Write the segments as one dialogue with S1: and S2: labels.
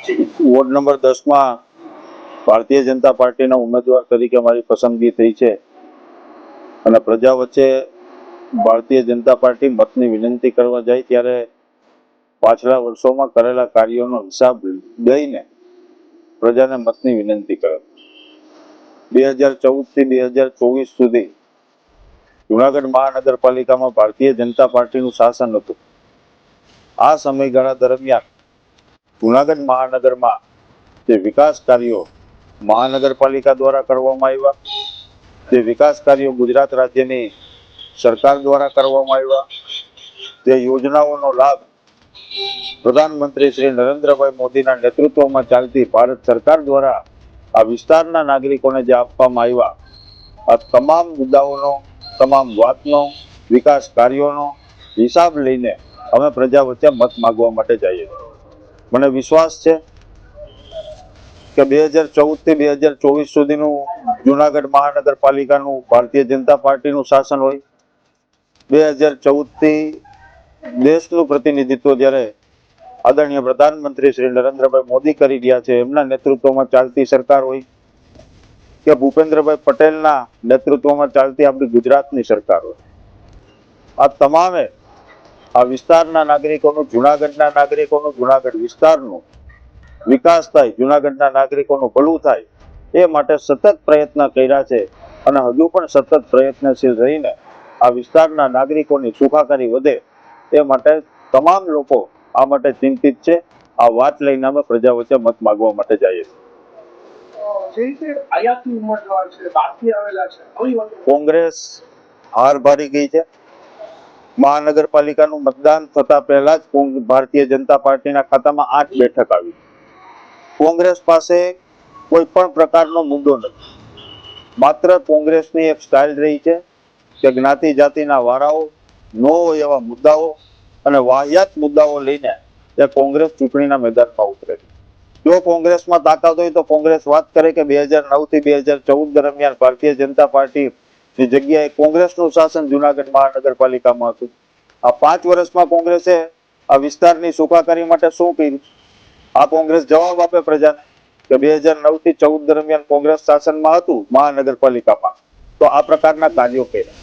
S1: Ward number દસમાં ભારતીય જનતા પાર્ટીના ઉમેદવાર તરીકે મારી પસંદગી થઈ છે. અને પ્રજા વચ્ચે ભારતીય જનતા પાર્ટી મતની વિનંતી કરવા જાય ત્યારે પાછલા વર્ષોમાં કરેલા કાર્યોનો હિસાબ દઈને પ્રજાને મતની વિનંતી કરે. બે હજાર ચૌદથી બે હજાર ચોવીસ સુધી જુનાગઢ મહાનગરપાલિકામાં ભારતીય જનતા પાર્ટીનું શાસન હતું. આ સમયગાળા દરમિયાન જુનાગઢ મહાનગરમાં જે વિકાસ કાર્યો મહાનગરપાલિકા દ્વારા કરવામાં આવ્યા, જે વિકાસ કાર્યો ગુજરાત રાજ્યની સરકાર દ્વારા કરવામાં આવ્યા તે યોજનાઓનો લાભ પ્રધાનમંત્રી શ્રી નરેન્દ્રભાઈ મોદીના નેતૃત્વમાં ચાલતી ભારત સરકાર દ્વારા આ વિસ્તારના નાગરિકોને જે આપવામાં આવ્યા, આ તમામ મુદ્દાઓનો, તમામ વાતનો, વિકાસ કાર્યોનો હિસાબ લઈને અમે પ્રજા વચ્ચે મત માગવા માટે જઈએ છીએ. મને વિશ્વાસ છે કે બે હજાર ચૌદથી બે હજાર ચોવીસ સુધીનું જુનાગઢ મહાનગરપાલિકાનું ભારતીય જનતા પાર્ટીનું શાસન હોય. બે હજાર ચૌદથી દેશનું પ્રતિનિધિત્વ જ્યારે આદરણીય પ્રધાનમંત્રી શ્રી નરેન્દ્રભાઈ મોદી કરી રહ્યા છે, એમના નેતૃત્વમાં ચાલતી સરકાર હોય કે ભૂપેન્દ્રભાઈ પટેલના નેતૃત્વમાં ચાલતી આપણી ગુજરાતની સરકાર હોય. આ તમામે આ વિસ્તારના નાગરિકોનું જુનાગઢના નાગરિકોનું જુનાગઢ વિસ્તારનું વિકાસ થાય જુનાગઢના નાગરિકોનું ભલું થાય એ માટે સતત પ્રયત્ન કર્યા છે અને હજુ પણ સતત પ્રયત્નશીલ રહીને આ વિસ્તારના નાગરિકોની સુખાકારી વધે એ માટે તમામ લોકો આ માટે ચિંતિત છે. આ વાત લઈને અમે પ્રજા વચ્ચે મત માગવા માટે જઈએ છીએ. કોંગ્રેસ હાર ભારી ગઈ છે. મહાનગરપાલિકાનું મતદાન થતા પહેલા જ ભારતીય જનતા પાર્ટીના ખાતામાં આઠ બેઠક આવી. કોંગ્રેસ પાસે કોઈ પણ પ્રકારનો મુદ્દો નથી. માત્ર કોંગ્રેસની એક સ્ટાઇલ રહી છે કે જ્ઞાતિ જાતિના વારાઓ, ન હોય એવા મુદ્દાઓ અને વાહિયાત મુદ્દાઓ લઈને એ કોંગ્રેસ ચૂંટણીના મેદાનમાં ઉતરે છે. જો કોંગ્રેસમાં તાકાત હોય તો કોંગ્રેસ વાત કરે કે બે હજાર નવથી બે હજાર ચૌદ દરમિયાન ભારતીય જનતા પાર્ટી ની જગ્યાએ કોંગ્રેસનું શાસન જુનાગઢ મહાનગરપાલિકામાં હતું. આ પાંચ વર્ષમાં કોંગ્રેસે આ વિસ્તારની સુખાકારી માટે શું કર્યું? આ કોંગ્રેસ જવાબ આપે પ્રજાને કે બે હજાર નવથી ચૌદ દરમિયાન કોંગ્રેસ શાસનમાં હતું મહાનગરપાલિકામાં. તો આ પ્રકારના કાર્યો કર્યા.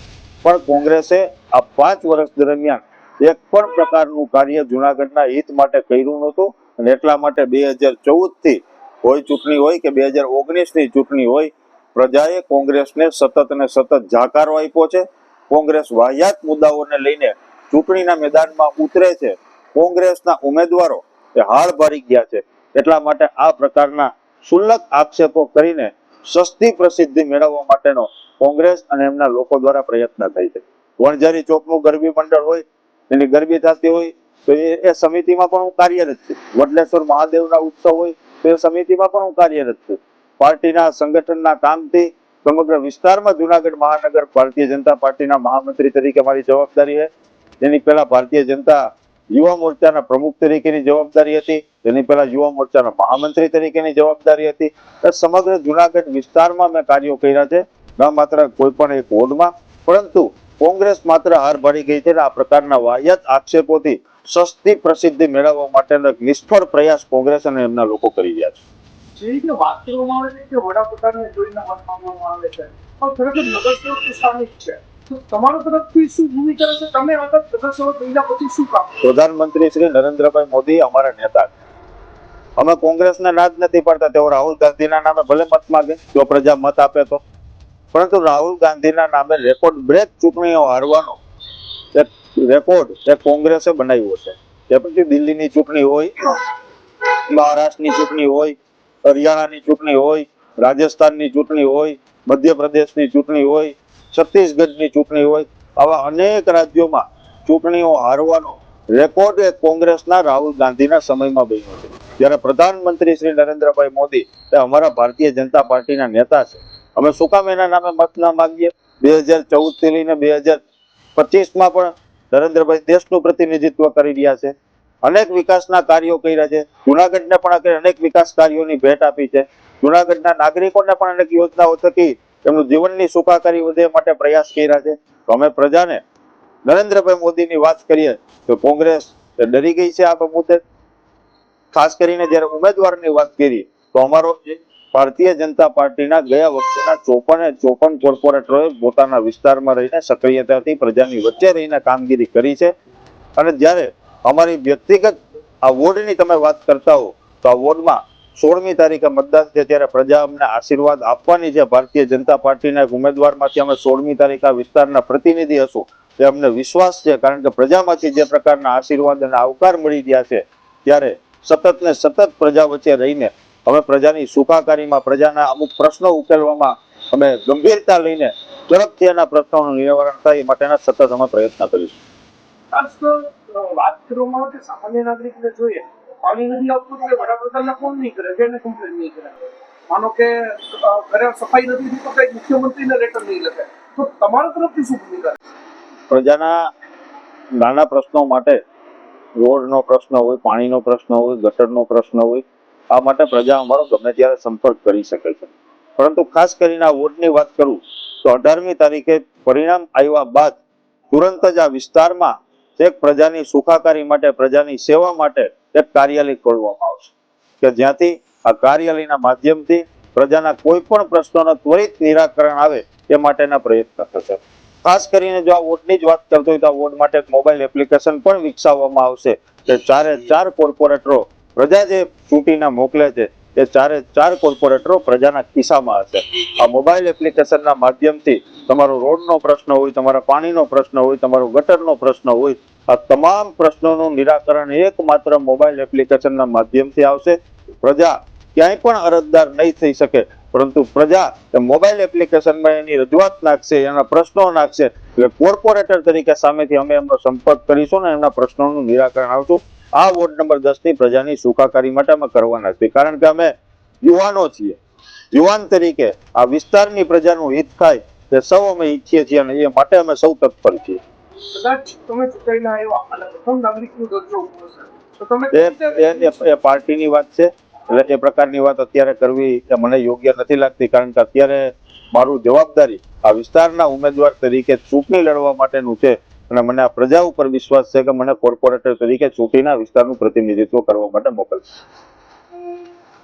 S1: પણ કોંગ્રેસે આ પાંચ વર્ષ દરમિયાન એક પણ પ્રકારનું કાર્ય જુનાગઢના હિત માટે કર્યું નહોતું અને એટલા માટે બે હજાર ચૌદથી હોય ચૂંટણી હોય કે બે હજાર ઓગણીસની ચૂંટણી હોય પ્રજાએ કોંગ્રેસને સતત ને સતત જાકારો આપ્યો છે. કોંગ્રેસ વાહિયાત મુદ્દાઓને લઈને ચૂંટણીના મેદાનમાં ઉતરે છે. કોંગ્રેસના ઉમેદવારો એ હાળ ભરી ગયા છે. એટલા માટે આ પ્રકારના શુલ્લક આક્ષેપો કરીને સસ્તી પ્રસિદ્ધિ મેળવવા માટેનો કોંગ્રેસ અને એમના લોકો દ્વારા પ્રયત્ન થાય છે. વણઝારી ચોકનું ગરબી મંડળ હોય, એની ગરબી થતી હોય, તો એ એ સમિતિમાં પણ હું કાર્યરત છું. વડલેશ્વર મહાદેવના ઉત્સવ હોય, તો એ સમિતિમાં પણ હું કાર્યરત છું. પાર્ટીના સંગઠનના કામથી સમગ્ર વિસ્તારમાં જુનાગઢ મહાનગર ભારતીય જનતા પાર્ટીના મહામંત્રી તરીકે મારી જવાબદારી છે. તેની પહેલા ભારતીય જનતા યુવા મોરચાના પ્રમુખ તરીકેની જવાબદારી હતી તેની પહેલા યુવા મોરચાના મહામંત્રી તરીકેની જવાબદારી હતી. સમગ્ર જુનાગઢ વિસ્તારમાં મેં કાર્યો કર્યા છે, ન માત્ર કોઈ પણ એક વોર્ડમાં, પરંતુ કોંગ્રેસ માત્ર હાર ભરી ગઈ છે આ પ્રકારના વાહિયાત આક્ષેપોથી સસ્તી પ્રસિદ્ધિ મેળવવા માટેનો નિષ્ફળ પ્રયાસ કોંગ્રેસ અને એમના લોકો કરી રહ્યા છે.
S2: જે રીતે વાત આવે છે કે વડાપ્રધાનને જોઈને માંગવામાં આવે છે. પણ ખરેખર નગરસેવક સ્થાનિક છે.
S1: શ્રી નરેન્દ્રભાઈ મોદી અમારા નેતા અમે કોંગ્રેસને ના જ નથી પડતા. તેઓ રાહુલ ગાંધીના નામે ભલે મત માગે, જો પ્રજા મત આપે તો. પરંતુ રાહુલ ગાંધીના નામે રેકોર્ડ, બ્રેક ચૂંટણીઓ હારવાનો રેકોર્ડ એ કોંગ્રેસે બનાવ્યો છે. તે પછી દિલ્હીની ચૂંટણી હોય, મહારાષ્ટ્રની ચૂંટણી હોય હરિયાણાની ચૂંટણી હોય, રાજસ્થાનની ચૂંટણી હોય, મધ્યપ્રદેશની ચૂંટણી હોય, છત્તીસગઢની ચૂંટણી હોય, આવા અનેક રાજ્યોમાં ચૂંટણીઓ હારવાનો રેકોર્ડ એ કોંગ્રેસના રાહુલ ગાંધીના સમયમાં બન્યો છે. જ્યારે પ્રધાનમંત્રી શ્રી નરેન્દ્રભાઈ મોદી, એ અમારા ભારતીય જનતા પાર્ટીના નેતા છે. અમે શું કામ એના નામે મત ના માંગીએ? બે હજાર ચૌદથી લઈને બે હજાર પચીસમાં પણ નરેન્દ્રભાઈ દેશનું પ્રતિનિધિત્વ કરી રહ્યા છે. અનેક વિકાસના કાર્યો કર્યા છે. જુનાગઢને પણ આપણે અનેક વિકાસ કાર્યોની ભેટ આપી છે. જુનાગઢના નાગરિકોને પણ અનેક યોજનાઓ થકી તેમનું જીવનની સુખાકારી વધે માટે પ્રયાસ કર્યા છે. તો અમે પ્રજાને નરેન્દ્રભાઈ મોદીની વાત કરીએ તો કોંગ્રેસ ડરી ગઈ છે આ મુદ્દે ખાસ કરીને જ્યારે ઉમેદવારની વાત કરી તો અમારો ભારતીય જનતા પાર્ટીના ગયા વખતેના ચોપને ચોપન કોર્પોરેટરોએ પોતાના વિસ્તારમાં રહીને સક્રિયતાથી પ્રજાની વચ્ચે રહીને કામગીરી કરી છે. અને જ્યારે અમારી વ્યક્તિગત આ વોર્ડની તમે વાત કરતા હો, તો આ વોર્ડમાં સોળમી તારીખે મતદાન છે, ત્યારે પ્રજા અમને આશીર્વાદ આપવાની છે. ભારતીય જનતા પાર્ટીના એક ઉમેદવારમાંથી અમે સોળમી તારીખ આ વિસ્તારના પ્રતિનિધિ હશું. તે અમને વિશ્વાસ છે, કારણ કે પ્રજામાંથી જે પ્રકારના આશીર્વાદ અને આવકાર મળી રહ્યા છે, ત્યારે સતત ને સતત પ્રજા વચ્ચે રહીને અમે પ્રજાની સુખાકારીમાં, પ્રજાના અમુક પ્રશ્નો ઉકેલવામાં અમે ગંભીરતા લઈને ઝડપથી એના પ્રશ્નોનું નિવારણ થાય એ માટેના સતત અમે પ્રયત્ન કરીશું.
S2: વાત કરવામાં આવે જોઈએ. પાણી નથી આવતું એટલે વડાપ્રધાનને ફોન નહીં કરે જેને કમ્પ્લેન નહીં કરે. માનો કે ઘરે સફાઈ નથી થતી, તો કઈ મુખ્યમંત્રીને લેટર નહીં લખે. તો તમારા તરફથી શું ભૂમિકા
S1: પ્રજાના નાના પ્રશ્નો માટે, રોડનો પ્રશ્ન હોય, પાણીનો પ્રશ્ન હોય, ગટરનો પ્રશ્ન હોય, આ માટે પ્રજા અમારો ગમે ત્યારે સંપર્ક કરી શકે છે. પરંતુ ખાસ કરીને આ વોર્ડની વાત કરું, તો અઢારમી તારીખે પરિણામ આવ્યા બાદ, તુરંત જ આ વિસ્તારમાં એક પ્રજાની સુખાકારી માટે, પ્રજાની સેવા માટે એક કાર્યાલય ખોલવામાં આવશે. કે જ્યાંથી આ કાર્યાલયના માધ્યમથી પ્રજાના કોઈ પણ પ્રશ્નોનો ત્વરિત નિરાકરણ આવે એ માટેના પ્રયત્ન થશે. ખાસ કરીને જો આ વોર્ડની જ વાત કરતો હોય તો આ વોર્ડ માટે એક મોબાઈલ એપ્લિકેશન પણ વિકસાવવામાં આવશે કે ચારે ચાર કોર્પોરેટરો પ્રજા જે ચૂંટીને મોકલે છે એ ચારે ચાર કોર્પોરેટરો પ્રજાના ખિસ્સામાં હશે. આ મોબાઈલ એપ્લિકેશનના માધ્યમથી તમારો રોડનો પ્રશ્ન હોય, તમારા પાણીનો પ્રશ્ન હોય, તમારો ગટરનો પ્રશ્ન હોય, આ તમામ પ્રશ્નોનું નિરાકરણ એકમાત્ર મોબાઈલ એપ્લિકેશનના માધ્યમથી આવશે. પ્રજા ક્યાંય પણ અરજદાર નહીં થઈ શકે, પરંતુ પ્રજા મોબાઈલ એપ્લિકેશનમાં એની રજૂઆત નાખશે, એના પ્રશ્નો નાખશે. એટલે કોર્પોરેટર તરીકે સામેથી અમે એમનો સંપર્ક કરીશું ને એમના પ્રશ્નોનું નિરાકરણ આવશું આ વોર્ડ નંબર દસની પ્રજાની સુખાકારી માટે અમે કરવાના છીએ. કારણ કે અમે યુવાનો છીએ. યુવાન તરીકે આ વિસ્તારની પ્રજાનું હિત થાય તે સૌ અમે ઈચ્છીએ છીએ અને એ માટે અમે સૌ તત્પર છીએ. એ પાર્ટીની વાત છે. એટલે એ પ્રકારની વાત અત્યારે કરવી એ મને યોગ્ય નથી લાગતી. કારણ કે અત્યારે મારું જવાબદારી આ વિસ્તારના ઉમેદવાર તરીકે ચૂંટણી લડવા માટેનું છે. અને મને આ પ્રજા ઉપર વિશ્વાસ છે કે મને કોર્પોરેટર તરીકે ચૂંટીના વિસ્તારનું પ્રતિનિધિત્વ કરવા માટે મોકલશે.